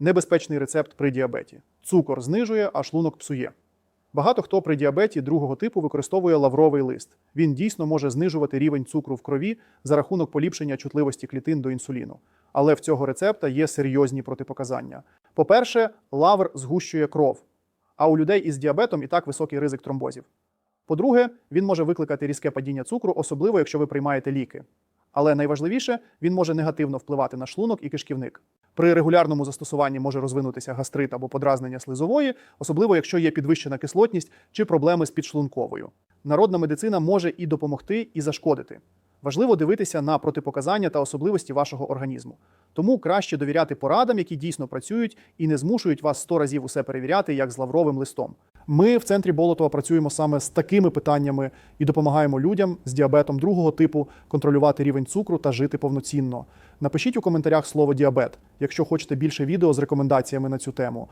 Небезпечний рецепт при діабеті. Цукор знижує, а шлунок псує. Багато хто при діабеті другого типу використовує лавровий лист. Він дійсно може знижувати рівень цукру в крові за рахунок поліпшення чутливості клітин до інсуліну. Але в цього рецепта є серйозні протипоказання. По-перше, лавр згущує кров, а у людей із діабетом і так високий ризик тромбозів. По-друге, він може викликати різке падіння цукру, особливо якщо ви приймаєте ліки. Але найважливіше, він може негативно впливати на шлунок і кишківник. При регулярному застосуванні може розвинутися гастрит або подразнення слизової, особливо якщо є підвищена кислотність чи проблеми з підшлунковою. Народна медицина може і допомогти, і зашкодити. Важливо дивитися на протипоказання та особливості вашого організму. Тому краще довіряти порадам, які дійсно працюють і не змушують вас сто разів усе перевіряти, як з лавровим листом. Ми в центрі Болотова працюємо саме з такими питаннями і допомагаємо людям з діабетом другого типу контролювати рівень цукру та жити повноцінно. Напишіть у коментарях слово діабет, якщо хочете більше відео з рекомендаціями на цю тему.